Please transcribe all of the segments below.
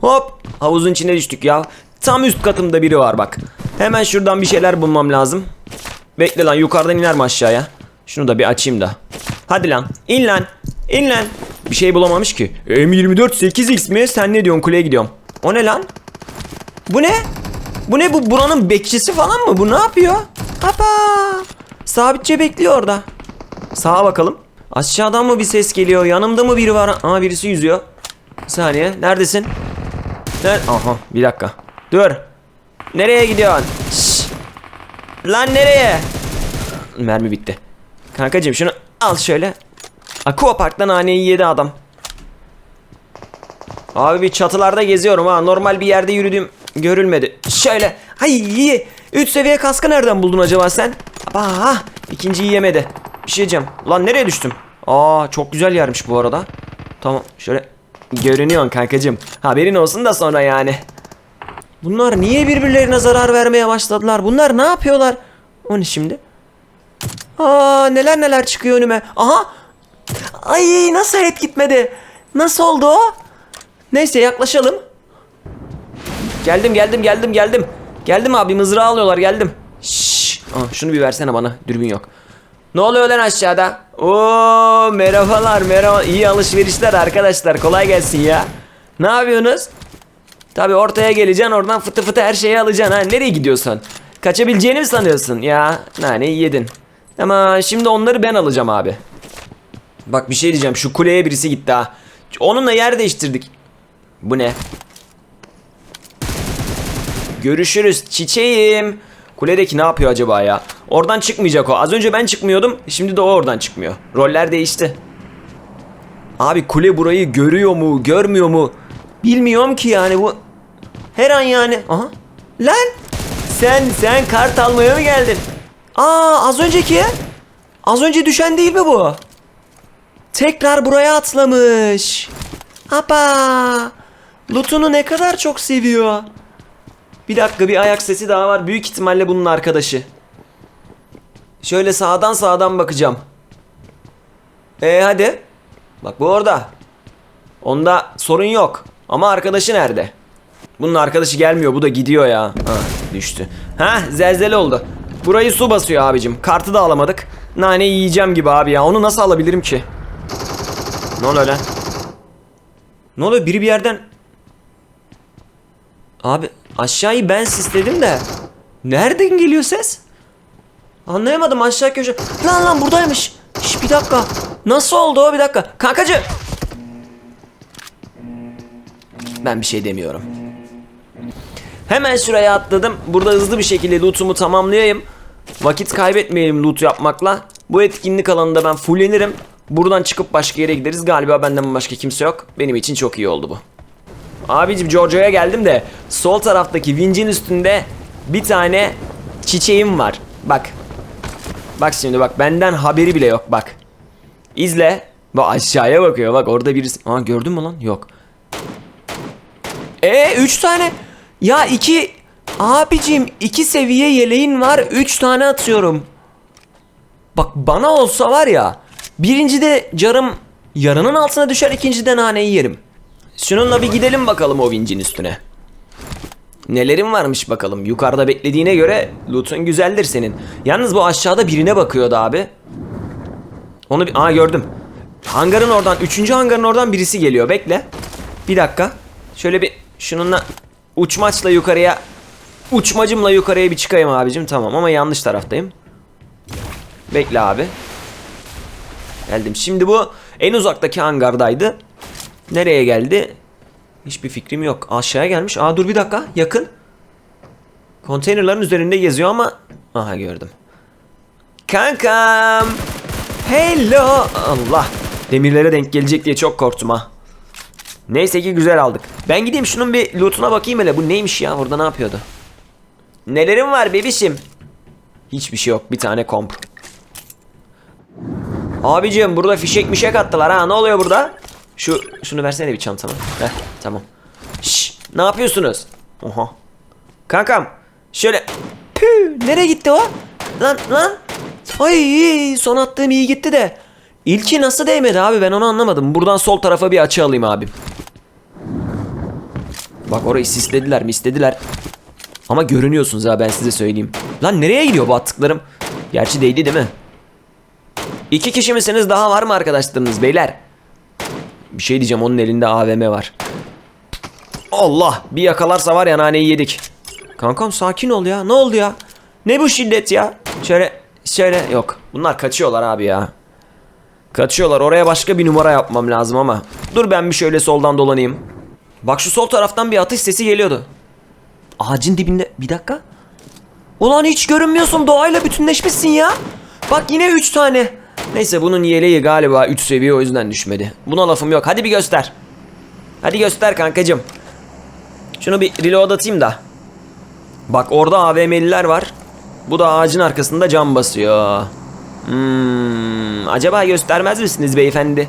Hop havuzun içine düştük ya. Tam üst katımda biri var bak. Hemen şuradan bir şeyler bulmam lazım. Bekle lan yukarıdan iner mi aşağıya? Şunu da bir açayım da. Hadi lan in lan in lan. Bir şey bulamamış ki. M24 8X mi? Sen ne diyorsun kuleye gidiyorum. O ne lan? Bu ne? Bu ne bu buranın bekçisi falan mı? Bu ne yapıyor? Hapa. Sabitçe bekliyor orada. Sağa bakalım. Aşağıdan mı bir ses geliyor? Yanımda mı biri var? Aa birisi yüzüyor. Bir saniye. Neredesin? Ner Aha bir dakika. Dur. Nereye gidiyorsun? Şşş. Lan nereye? Mermi bitti. Kankacığım şunu al şöyle. Aqua Park'tan naneyi yedi adam. Abi bir çatılarda geziyorum ha. Normal bir yerde yürüdüğüm görülmedi. Şöyle. Hay 3 seviye kaskı nereden buldun acaba sen? Aa, ikinciyi yemedi. Bir şey diyeceğim. Lan nereye düştüm? Aa çok güzel yermiş bu arada. Tamam şöyle görünüyorsun kankacığım. Haberin olsun da sonra yani. Bunlar niye birbirlerine zarar vermeye başladılar? Bunlar ne yapıyorlar? O ne şimdi? Aa neler neler çıkıyor önüme. Aha. Ay nasıl hep gitmedi? Nasıl oldu o? Neyse yaklaşalım. Geldim geldim geldim geldim. Geldim abi mızrağı alıyorlar geldim. Şşş. Aa, şunu bir versene bana dürbün yok. Ne oluyor lan aşağıda? Oo merhabalar merhaba. İyi alışverişler arkadaşlar kolay gelsin ya. Ne yapıyorsunuz? Tabi ortaya geleceksin oradan fıtı fıtı her şeyi alacaksın ha. Nereye gidiyorsun? Kaçabileceğini mi sanıyorsun? Ya naneyi yedin. Ama şimdi onları ben alacağım abi. Bak bir şey diyeceğim şu kuleye birisi gitti ha. Onunla yer değiştirdik. Bu ne? Görüşürüz çiçeğim. Kuledeki ne yapıyor acaba ya? Oradan çıkmayacak o. Az önce ben çıkmıyordum. Şimdi de o oradan çıkmıyor. Roller değişti. Abi kule burayı görüyor mu, görmüyor mu? Bilmiyorum ki yani bu. Her an yani. Aha. Lan! Sen sen kart almaya mı geldin? Aa az önceki. Az önce düşen değil mi bu? Tekrar buraya atlamış. Hapa. Loot'unu ne kadar çok seviyor. Bir dakika bir ayak sesi daha var. Büyük ihtimalle bunun arkadaşı. Şöyle sağdan sağdan bakacağım. E hadi. Bak bu orada. Onda sorun yok. Ama arkadaşı nerede? Bunun arkadaşı gelmiyor. Bu da gidiyor ya. Ha düştü. Ha zelzele oldu. Burayı su basıyor abicim. Kartı da alamadık. Nane yiyeceğim gibi abi ya. Onu nasıl alabilirim ki? Ne oluyor lan? Ne oluyor? Biri bir yerden... Abi aşağıyı ben sisledim de. Nereden geliyor ses? Anlayamadım aşağı köşe. Lan lan buradaymış. Şş, bir dakika. Nasıl oldu o bir dakika. Kankacı. Ben bir şey demiyorum. Hemen şuraya atladım. Burada hızlı bir şekilde lootumu tamamlayayım. Vakit kaybetmeyelim loot yapmakla. Bu etkinlik alanında ben fullenirim. Buradan çıkıp başka yere gideriz. Galiba benden başka kimse yok. Benim için çok iyi oldu bu. Abicim Giorgio'ya geldim de sol taraftaki vincin üstünde bir tane çiçeğim var. Bak. Bak şimdi bak benden haberi bile yok bak. İzle. Bak aşağıya bakıyor bak orada birisi. Aa gördün mü lan? Yok. E 3 tane. Ya iki abicim iki seviye yeleğin var. 3 tane atıyorum. Bak bana olsa var ya. Birinci de carım yarının altına düşer. ikinci de naneyi yerim. Şununla bir gidelim bakalım o vincin üstüne. Nelerin varmış bakalım. Yukarıda beklediğine göre loot'un güzeldir senin. Yalnız bu aşağıda birine bakıyordu abi. Onu bir... Aa gördüm. Hangarın oradan, üçüncü hangarın oradan birisi geliyor. Bekle. Bir dakika. Şöyle bir şununla uçmaçla yukarıya uçmacımla yukarıya bir çıkayım abicim. Tamam ama yanlış taraftayım. Bekle abi. Geldim. Şimdi bu en uzaktaki hangardaydı. Nereye geldi? Hiçbir fikrim yok. Aşağıya gelmiş. Aa dur bir dakika. Yakın. Konteynerların üzerinde geziyor ama... Aha gördüm. Kankam. Hello. Allah. Demirlere denk gelecek diye çok korktum ha. Neyse ki güzel aldık. Ben gideyim şunun bir lootuna bakayım hele. Bu neymiş ya? Burada ne yapıyordu? Nelerim var bebişim? Hiçbir şey yok. Bir tane komp. Abicim burada fişek mişek attılar ha. Ne oluyor burada? Şu şunu versene bir çantama. Heh, tamam. Şş, ne yapıyorsunuz? Oha. Kankam şöyle Pü, nereye gitti o? Lan lan. Ay son attığım iyi gitti de. İlki nasıl değmedi abi ben onu anlamadım. Buradan sol tarafa bir açı alayım abim. Bak orayı sislediler mi istediler. Ama görünüyorsunuz ha ben size söyleyeyim. Lan nereye gidiyor bu attıklarım? Gerçi değdi değil mi? İki kişi misiniz daha var mı arkadaşlarınız beyler? Bir şey diyeceğim onun elinde AVM var. Allah bir yakalarsa var ya naneyi yedik. Kankam sakin ol ya ne oldu ya? Ne bu şiddet ya? Şöyle şöyle yok. Bunlar kaçıyorlar abi ya. Kaçıyorlar oraya başka bir numara yapmam lazım ama. Dur ben bir şöyle soldan dolanayım. Bak şu sol taraftan bir atış sesi geliyordu. Ağacın dibinde bir dakika. Ulan hiç görünmüyorsun doğayla bütünleşmişsin ya. Bak yine 3 tane. Neyse bunun yeleği galiba 3 seviye o yüzden düşmedi. Buna lafım yok. Hadi bir göster. Hadi göster kankacım. Şunu bir reload atayım da. Bak orada AVM'liler var. Bu da ağacın arkasında cam basıyor. Hmm, acaba göstermez misiniz beyefendi?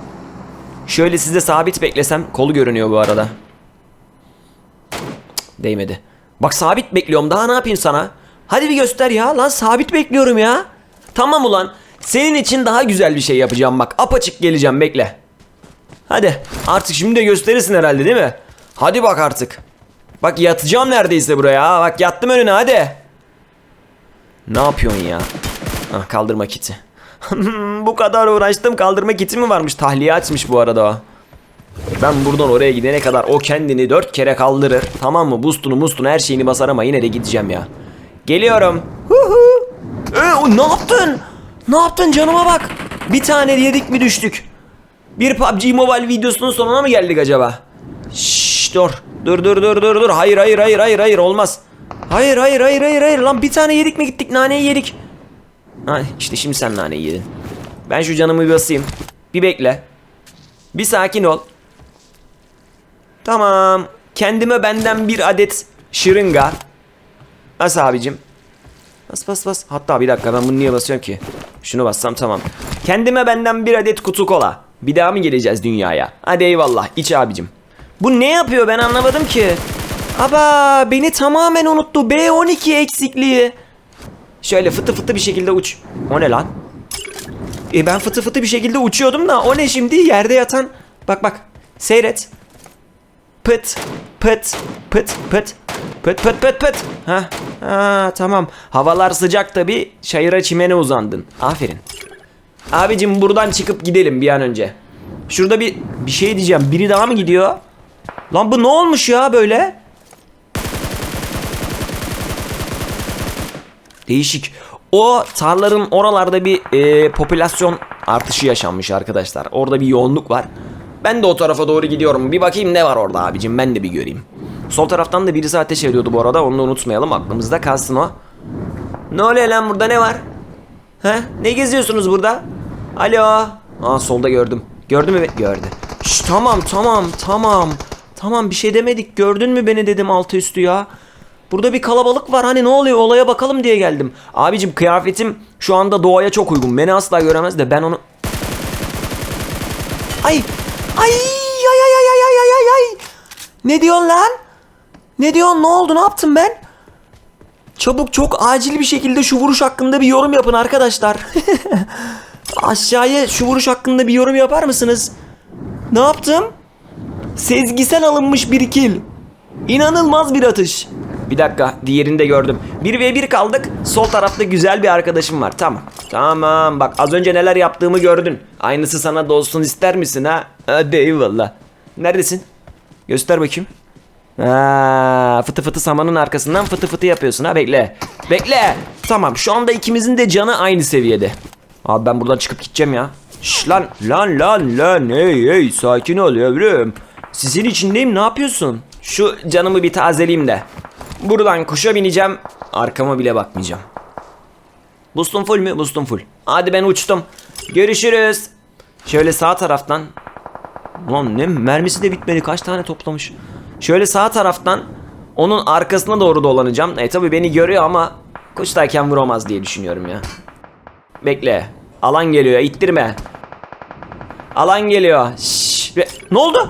Şöyle size sabit beklesem kolu görünüyor bu arada. Değmedi. Bak sabit bekliyorum daha ne yapayım sana? Hadi bir göster ya lan sabit bekliyorum ya. Tamam ulan senin için daha güzel bir şey yapacağım bak apaçık geleceğim bekle. Hadi artık şimdi de gösterirsin herhalde değil mi? Hadi bak artık. Bak yatacağım neredeyse buraya. Bak yattım önüne hadi. Ne yapıyorsun ya? Ah kaldırma kiti. bu kadar uğraştım kaldırma kiti mi varmış? Tahliye açmış bu arada o. Ben buradan oraya gidene kadar o kendini dört kere kaldırır. Tamam mı? Boostunu mustunu her şeyini basar ama yine de gideceğim ya. Geliyorum. Huhu. Ee, o ne yaptın? Ne yaptın canıma bak. Bir tane yedik mi düştük? Bir PUBG Mobile videosunun sonuna mı geldik acaba? Şşş dur. Dur dur dur dur dur. Hayır hayır hayır hayır hayır olmaz. Hayır hayır hayır hayır hayır lan bir tane yedik mi gittik naneyi yedik. Ha, işte şimdi sen naneyi yedin. Ben şu canımı bir basayım. Bir bekle. Bir sakin ol. Tamam. Kendime benden bir adet şırınga. Bas abicim. Bas bas bas. Hatta bir dakika ben bunu niye basıyorum ki? Şunu bassam tamam. Kendime benden bir adet kutu kola. Bir daha mı geleceğiz dünyaya? Hadi eyvallah iç abicim. Bu ne yapıyor ben anlamadım ki. Aba beni tamamen unuttu. B12 eksikliği. Şöyle fıtı fıtı bir şekilde uç. O ne lan? E ben fıtı fıtı bir şekilde uçuyordum da o ne şimdi yerde yatan. Bak bak seyret. Pıt pıt pıt pıt pıt pıt pıt pıt. Ha, ha tamam. Havalar sıcak tabi. Çayıra çimene uzandın. Aferin. Abicim buradan çıkıp gidelim bir an önce. Şurada bir bir şey diyeceğim. Biri daha mı gidiyor? Lan bu ne olmuş ya böyle? Değişik. O tarların oralarda bir e, popülasyon artışı yaşanmış arkadaşlar. Orada bir yoğunluk var. Ben de o tarafa doğru gidiyorum. Bir bakayım ne var orada abicim. Ben de bir göreyim. Sol taraftan da birisi ateş ediyordu bu arada. Onu da unutmayalım. Aklımızda kalsın o. Ne oluyor lan burada ne var? He? Ne geziyorsunuz burada? Alo. Aa solda gördüm. Gördün mü? Gördü. Şş, tamam tamam tamam. Tamam bir şey demedik. Gördün mü beni dedim altı üstü ya. Burada bir kalabalık var hani ne oluyor olaya bakalım diye geldim. Abicim kıyafetim şu anda doğaya çok uygun. Beni asla göremez de ben onu... Ay! Ay! Ay ay ay ay ay ay ay! Ne diyorsun lan? Ne diyorsun? Ne oldu? Ne yaptım ben? Çabuk çok acil bir şekilde şu vuruş hakkında bir yorum yapın arkadaşlar. Aşağıya şu vuruş hakkında bir yorum yapar mısınız? Ne yaptım? Sezgisel alınmış bir kill. İnanılmaz bir atış. Bir dakika diğerini de gördüm. 1v1 kaldık. Sol tarafta güzel bir arkadaşım var. Tamam. Tamam bak az önce neler yaptığımı gördün. Aynısı sana da olsun ister misin ha? Hadi eyvallah. Neredesin? Göster bakayım. Ha, fıtı fıtı samanın arkasından fıtı fıtı yapıyorsun ha bekle. Bekle. Tamam şu anda ikimizin de canı aynı seviyede. Abi ben buradan çıkıp gideceğim ya. Şş lan lan lan lan hey hey sakin ol yavrum. Sizin içindeyim ne yapıyorsun? Şu canımı bir tazeleyeyim de. Buradan kuşa bineceğim. Arkama bile bakmayacağım. Boostum full mü? Boostum full. Hadi ben uçtum. Görüşürüz. Şöyle sağ taraftan. Ulan ne mermisi de bitmedi. Kaç tane toplamış. Şöyle sağ taraftan onun arkasına doğru dolanacağım. E tabi beni görüyor ama kuştayken vuramaz diye düşünüyorum ya. Bekle. Alan geliyor. ittirme. Alan geliyor. Şşş. Ne oldu?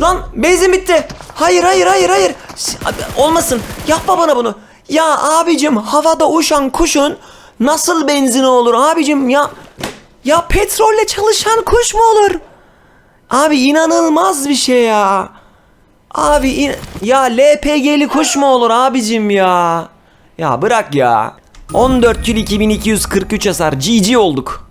Lan benzin bitti. Hayır hayır hayır hayır. Şş, Olmasın. Yapma bana bunu. Ya abicim havada uçan kuşun nasıl benzini olur abicim ya? Ya petrolle çalışan kuş mu olur? Abi inanılmaz bir şey ya. Abi in ya LPG'li kuş mu olur abicim ya? Ya bırak ya. 14 kill 2243 hasar GG olduk.